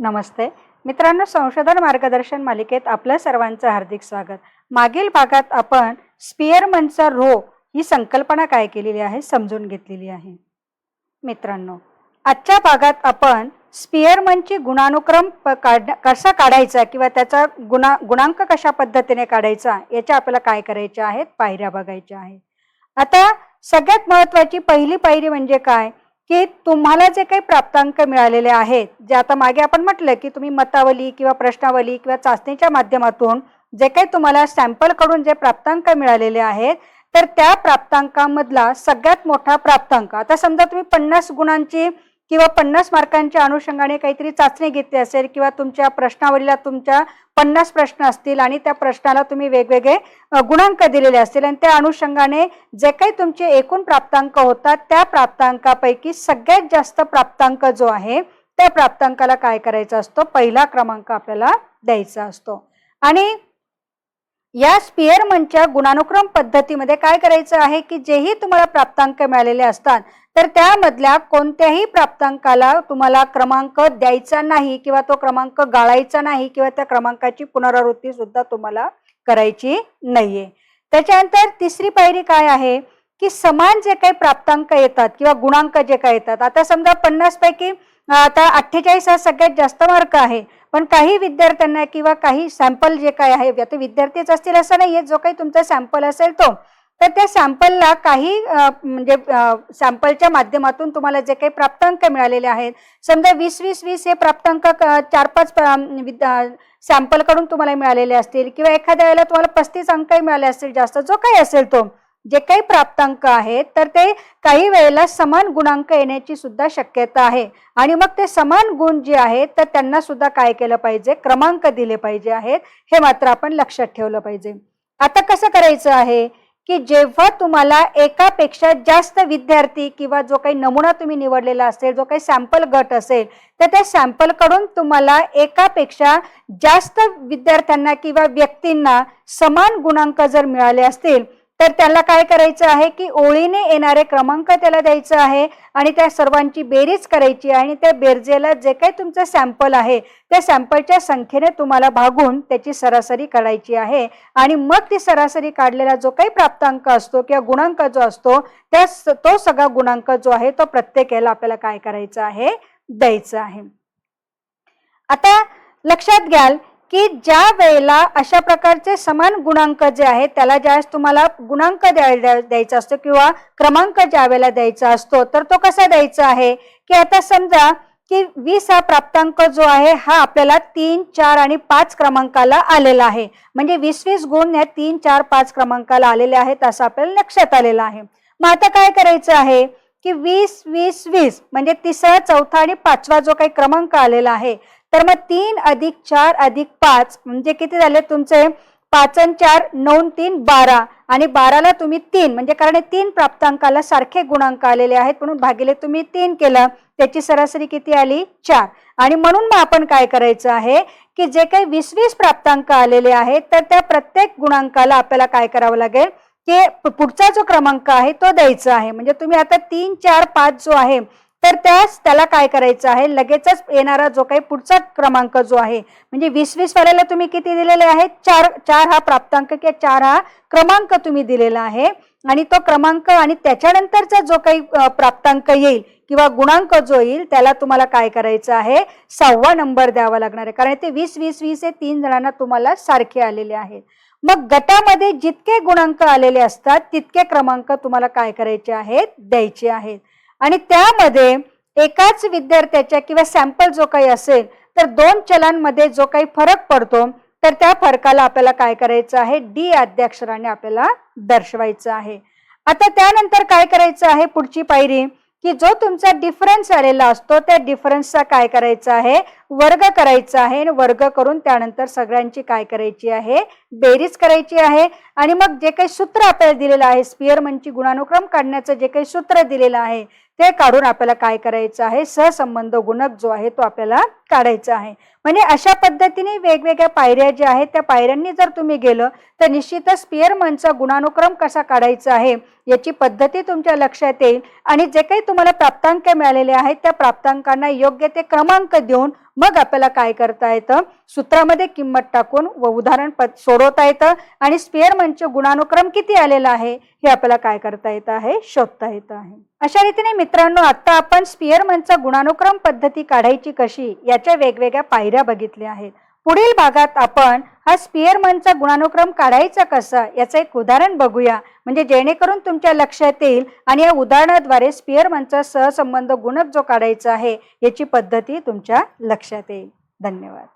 नमस्ते. मित्रांनो संशोधन मार्गदर्शन मालिकेत आपलं सर्वांचं हार्दिक स्वागत. मागील भागात आपण स्पिअरमनचा रो ही संकल्पना काय केलेली आहे समजून घेतलेली आहे. मित्रांनो आजच्या भागात आपण स्पिअरमनची गुणानुक्रम प- काढ कसा काढायचा किंवा त्याचा गुणा गुणांक कशा पद्धतीने काढायचा याच्या आपल्याला काय करायच्या आहेत पायऱ्या बघायच्या आहेत. आता सगळ्यात महत्त्वाची पहिली पायरी म्हणजे काय? की तुम्हाला जे काही प्राप्तांक मिळालेले आहेत जे आता मागे आपण म्हटलं की तुम्ही मतावली किंवा प्रश्नावली किंवा चाचणीच्या माध्यमातून जे काही तुम्हाला सॅम्पलकडून जे प्राप्तांक मिळालेले आहेत तर त्या प्राप्तांकामधला सगळ्यात मोठा प्राप्तांक आता समजा तुम्ही पन्नास गुणांची किंवा पन्नास मार्कांच्या अनुषंगाने काहीतरी चाचणी घेतली असेल किंवा तुमच्या प्रश्नावलीला तुमच्या पन्नास प्रश्न असतील आणि त्या प्रश्नाला तुम्ही वेगवेगळे गुणांक दिलेले असतील आणि त्या अनुषंगाने जे काही तुमचे एकूण प्राप्तांक होतात त्या प्राप्तांकापैकी सगळ्यात जास्त प्राप्तांक जो आहे त्या प्राप्तांकाला काय करायचा असतो? पहिला क्रमांक आपल्याला द्यायचा असतो. आणि या स्पिअरमनच्या गुणानुक्रम पद्धतीमध्ये काय करायचं आहे की जेही तुम्हाला प्राप्तांक मिळालेले असतात तर त्यामधल्या कोणत्याही प्राप्तांकाला तुम्हाला क्रमांक द्यायचा नाही किंवा तो क्रमांक गाळायचा नाही किंवा त्या क्रमांकाची पुनरावृत्ती सुद्धा तुम्हाला करायची नाहीये. त्याच्यानंतर तिसरी पायरी काय आहे की समान जे काही प्राप्तांक येतात किंवा गुणांक जे काही येतात आता समजा पन्नास पैकी आता अठ्ठेचाळीस हा सगळ्यात जास्त मार्क आहे पण काही विद्यार्थ्यांना किंवा काही सॅम्पल जे काय आहे आता विद्यार्थीच असतील असं नाही आहे जो काही तुमचा सॅम्पल असेल तो. तर त्या सॅम्पलला काही म्हणजे सॅम्पलच्या माध्यमातून तुम्हाला जे काही प्राप्तांक मिळालेले आहेत समजा वीस वीस वीस हे प्राप्तांक चार पाच सॅम्पलकडून तुम्हाला मिळालेले असतील किंवा एखाद्या वेळेला तुम्हाला पस्तीस अंकही मिळाले असतील जास्त जो काही असेल तो. जे काही प्राप्तांक आहेत तर ते काही वेळेला समान गुणांक येण्याची सुद्धा शक्यता आहे. आणि मग ते समान गुण जे आहेत तर त्यांना सुद्धा काय केलं पाहिजे? क्रमांक दिले पाहिजे आहेत. हे मात्र आपण लक्षात ठेवलं पाहिजे. आता कसं करायचं आहे की जेव्हा तुम्हाला एकापेक्षा जास्त विद्यार्थी किंवा जो काही नमुना तुम्ही निवडलेला असेल जो काही सॅम्पल गट असेल तर त्या सॅम्पलकडून तुम्हाला एकापेक्षा जास्त विद्यार्थ्यांना किंवा व्यक्तींना समान गुणांक जर मिळाले असतील तर त्याला काय करायचं आहे की ओळीने येणारे क्रमांक त्याला द्यायचं आहे आणि त्या सर्वांची बेरीज करायची आहे आणि त्या बेरजेला जे काही तुमचं सॅम्पल आहे त्या सॅम्पलच्या संख्येने तुम्हाला भागून त्याची सरासरी काढायची आहे. आणि मग ती सरासरी काढलेला जो काही प्राप्तांक असतो किंवा गुणांक जो असतो त्या तो सगळा गुणांक जो आहे तो प्रत्येक याला आपल्याला काय करायचं आहे? द्यायचं आहे. आता लक्षात घ्याल की ज्या वेळेला अशा प्रकारचे समान गुणांक जे आहेत त्याला ज्यावेळेस तुम्हाला गुणांक द्यायला द्या- द्यायचा असतो किंवा क्रमांक ज्या वेळेला द्यायचा असतो तर तो कसा द्यायचा आहे? की आता समजा की वीस हा प्राप्तांक जो आहे हा आपल्याला तीन चार आणि पाच क्रमांकाला आलेला आहे. म्हणजे वीस वीस गुण या तीन चार पाच क्रमांकाला आलेले आहेत असं आपल्याला लक्षात आलेलं आहे. मग आता काय करायचं आहे? की वीस वीस वीस. म्हणजे तिसरा चौथा आणि पाचवा जो काही क्रमांक आलेला आहे तर मग तीन अधिक चार अधिक पाच म्हणजे किती झाले तुमचे? पाच आणि चार नऊ तीन बारा. आणि बाराला तुम्ही तीन. म्हणजे कारण हे तीन प्राप्तांकाला सारखे गुणांक आलेले आहेत म्हणून भागिले तुम्ही तीन केलं. त्याची सरासरी किती आली? चार. आणि म्हणून मग आपण काय करायचं आहे की जे काही वीस वीस प्राप्तांक आलेले आहेत तर त्या प्रत्येक गुणांकाला आपल्याला काय करावं लागेल? की पुढचा जो क्रमांक आहे तो द्यायचा आहे. म्हणजे तुम्ही आता तीन चार पाच जो आहे तर त्यास त्याला काय करायचं आहे? लगेचच येणारा जो काही पुढचा क्रमांक जो आहे म्हणजे वीस वीस वाल्याला तुम्ही किती दिलेले आहेत चार चार हा प्राप्तांक किंवा चार हा क्रमांक तुम्ही दिलेला आहे. आणि तो क्रमांक आणि त्याच्यानंतरचा जो काही प्राप्तांक येईल किंवा गुणांक जो येईल त्याला तुम्हाला काय करायचं आहे? सहावा नंबर द्यावा लागणार आहे. कारण ते वीस वीस वीस हे तीन जणांना तुम्हाला सारखे आलेले आहेत. मग गटामध्ये जितके गुणांक आलेले असतात तितके क्रमांक तुम्हाला काय करायचे आहेत? द्यायचे आहेत. आणि त्यामध्ये एकाच विद्यार्थ्याच्या किंवा सॅम्पल जो काही असेल तर दोन चलांमध्ये जो काही फरक पडतो तर त्या फरकाला आपल्याला काय करायचं आहे? डी आद्याक्षराने आपल्याला दर्शवायचं आहे. आता त्यानंतर काय करायचं आहे पुढची पायरी? की जो तुमचा डिफरन्स आलेला असतो त्या डिफरन्सचा काय करायचा आहे? वर्ग करायचा आहे आणि वर्ग करून त्यानंतर सगळ्यांची काय करायची आहे? बेरीज करायची आहे. आणि मग जे काही सूत्र आपल्याला दिलेलं आहे स्पियरमनची गुणानुक्रम काढण्याचं जे काही सूत्र दिलेलं आहे ते काढून आपल्याला काय करायचं आहे? सहसंबंध गुणक जो आहे तो आपल्याला काढायचा आहे. म्हणजे अशा पद्धतीने वेगवेगळ्या पायऱ्या ज्या आहेत त्या पायऱ्यांनी जर तुम्ही गेलं तर निश्चितच स्पियरमनचा गुणानुक्रम कसा काढायचा आहे याची पद्धती तुमच्या लक्षात येईल. आणि जे काही तुम्हाला प्राप्तांक मिळालेले आहेत त्या प्राप्तांकांना योग्य ते क्रमांक देऊन मग आपल्याला काय करता येतं? सूत्रामध्ये किंमत टाकून व उदाहरण पद सोडवता येतं. आणि स्पेअरमनचे गुणानुक्रम किती आलेला आहे? हे आपल्याला काय करता येतं आहे? शोधता येतं आहे. अशा रीतीने मित्रांनो आता आपण स्पिअरमनचा गुणानुक्रम पद्धती काढायची कशी? याच्या वेगवेगळ्या पायऱ्या बघितल्या आहेत. पुढील भागात आपण हा स्पिअरमनचा गुणानुक्रम काढायचा कसा याचं एक उदाहरण बघूया. म्हणजे जेणेकरून तुमच्या लक्षात येईल आणि या उदाहरणाद्वारे स्पिअरमनचा सहसंबंध गुणक जो काढायचा आहे याची पद्धती तुमच्या लक्षात येईल. धन्यवाद.